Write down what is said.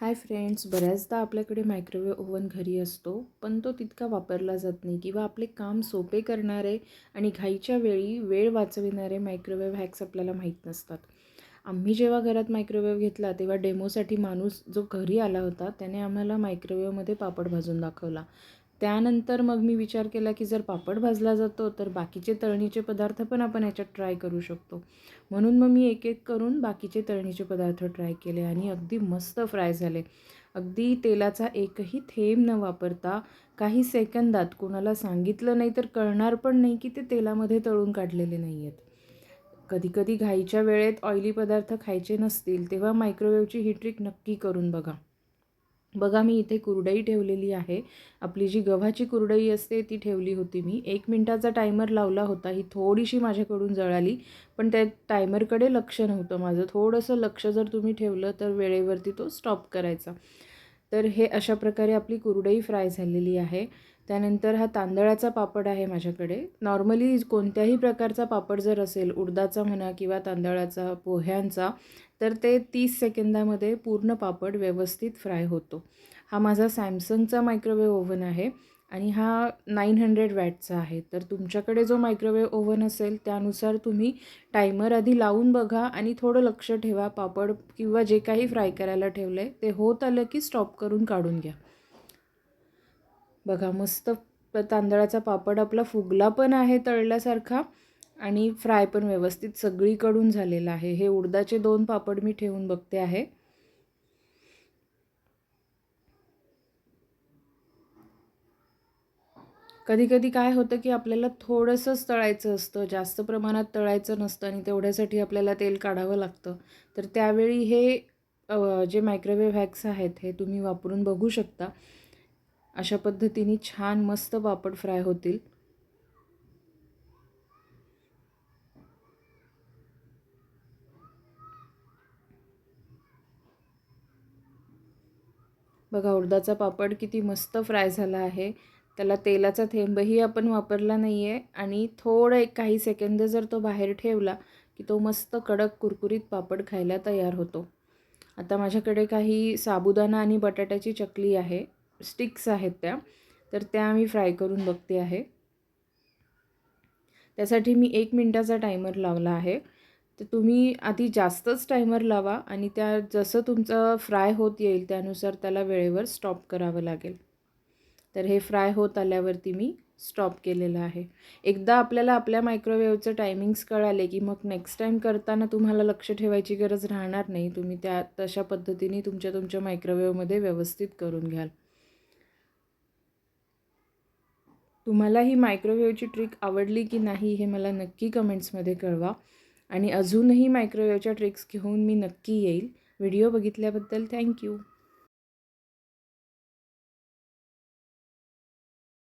Hi friends बऱ्याचदा आपल्याकडे microwave oven घरी असतो पण तो तितका वापरला जात नाही किंवा आपले काम सोपे करणारे आणि घाईच्या वेळी वेळ वाचविणारे मायक्रोवेव्ह हॅक्स आपल्याला माहीत नसतात. आम्ही जेव्हा घरात मायक्रोवेव्ह घेतला तेव्हा डेमोसाठी माणूस जो घरी आला होता त्याने आम्हाला मायक्रोवेव्हमध्ये पापड भाजून दाखवला. त्यानंतर मग मी विचार केला की जर पापड भाजला जातो तर बाकीचे तळणीचे पदार्थ पण आपण याच्यात ट्राय करू शकतो. म्हणून मग मी एक एक करून बाकीचे तळणीचे पदार्थ ट्राय केले आणि अगदी मस्त फ्राय झाले. अगदी तेलाचा एकही थेंब न वापरता काही सेकंदात कोणाला सांगितलं नाही तर कळणार पण नाही की ते तेलामध्ये तळून काढलेले नाही आहेत. कधीकधी घाईच्या वेळेत ऑइली पदार्थ खायचे नसतील तेव्हा मायक्रोवेव्हची ही ट्रिक नक्की करून बघा. बघा मी इथे कुरडई ठेवलेली आहे. आपली जी गव्हाची कुरडई असते ती ठेवली होती मी. एक मिनटाचा टायमर लावला होता. ही थोडीशी माझ्याकडून जळाली पण त्या टायमरकडे लक्ष नव्हतं माझं. थोडंसं लक्ष जर तुम्ही ठेवलं तर वेळेवरती तो स्टॉप करायचा. तर हे अशा प्रकारे आपली कुरडई फ्राय झालेली आहे. त्यानंतर हा तांदळाचा पापड आहे माझ्याकडे. नॉर्मली कोणत्याही प्रकारचा पापड जर असेल उडदाचा म्हणा किंवा तांदळाचा पोह्यांचा तर ते तीस सेकंदामध्ये पूर्ण पापड व्यवस्थित फ्राय होतो. हा माझा सॅमसंगचा मायक्रोवेव्ह ओव्हन आहे. आणि हा नाईन हंड्रेड वॅटचा आहे. तर तुमच्याकडे जो मायक्रोवेव्ह ओव्हन असेल त्यानुसार तुम्ही टायमर आधी लावून बघा आणि थोडं लक्ष ठेवा. पापड किंवा जे काही फ्राय करायला ठेवलं आहे ते होत आलं की स्टॉप करून काढून घ्या. बघा मस्त तांदळाचा पापड आपला फुगला पण आहे तळल्यासारखा आणि फ्राय पण व्यवस्थित सगळीकडून झालेला आहे. हे उडदाचे दोन पापड मी ठेवून बघते आहे. कधी कधी काय होतं की आपल्याला थोडंसंच तळायचं असतं जास्त प्रमाणात तळायचं नसतं आणि तेवढ्यासाठी आपल्याला तेल काढावं लागतं. तर त्यावेळी हे जे मायक्रोवेव्ह हॅक्स आहेत हे तुम्ही वापरून बघू शकता. अशा पद्धतीने छान मस्त पापड फ्राय होतील. बघा उडदाचा पापड किती मस्त फ्राय झाला आहे. त्याला तेलाचा थेंबही आपण वापरला नाही आहे आणि थोडं एक काही सेकंद जर तो बाहेर ठेवला की तो मस्त कडक कुरकुरीत पापड खायला तयार होतो. आता माझ्याकडे काही साबुदाणा आणि बटाट्याची चकली आहे. स्टिक्स आहेत त्या. तर त्या मी फ्राय करून बघते आहे. त्यासाठी मी एक मिनटाचा टायमर लावला आहे. तर तुम्ही आधी जास्तच टायमर लावा आणि त्या जसं तुमचं फ्राय होत येईल त्यानुसार त्याला वेळेवर स्टॉप करावं लागेल. तर हे फ्राय होत आल्यावरती मी स्टॉप केलेलं आहे. एकदा आपल्याला आपल्या मायक्रोवेव्हचं टायमिंग्स कळाले की मग नेक्स्ट टाईम करताना तुम्हाला लक्ष ठेवायची गरज राहणार नाही. तुम्ही त्या तशा पद्धतीने तुमच्या तुमच्या मायक्रोवेव्हमध्ये व्यवस्थित करून घ्याल. तुम्हाला ही मायक्रोवेव्हची ट्रिक आवडली की नाही हे मला नक्की कमेंट्समध्ये कळवा. आणि अजूनही मायक्रोवेव्हच्या ट्रिक्स घेऊन मी नक्की येईल. Video बघितल्याबद्दल thank you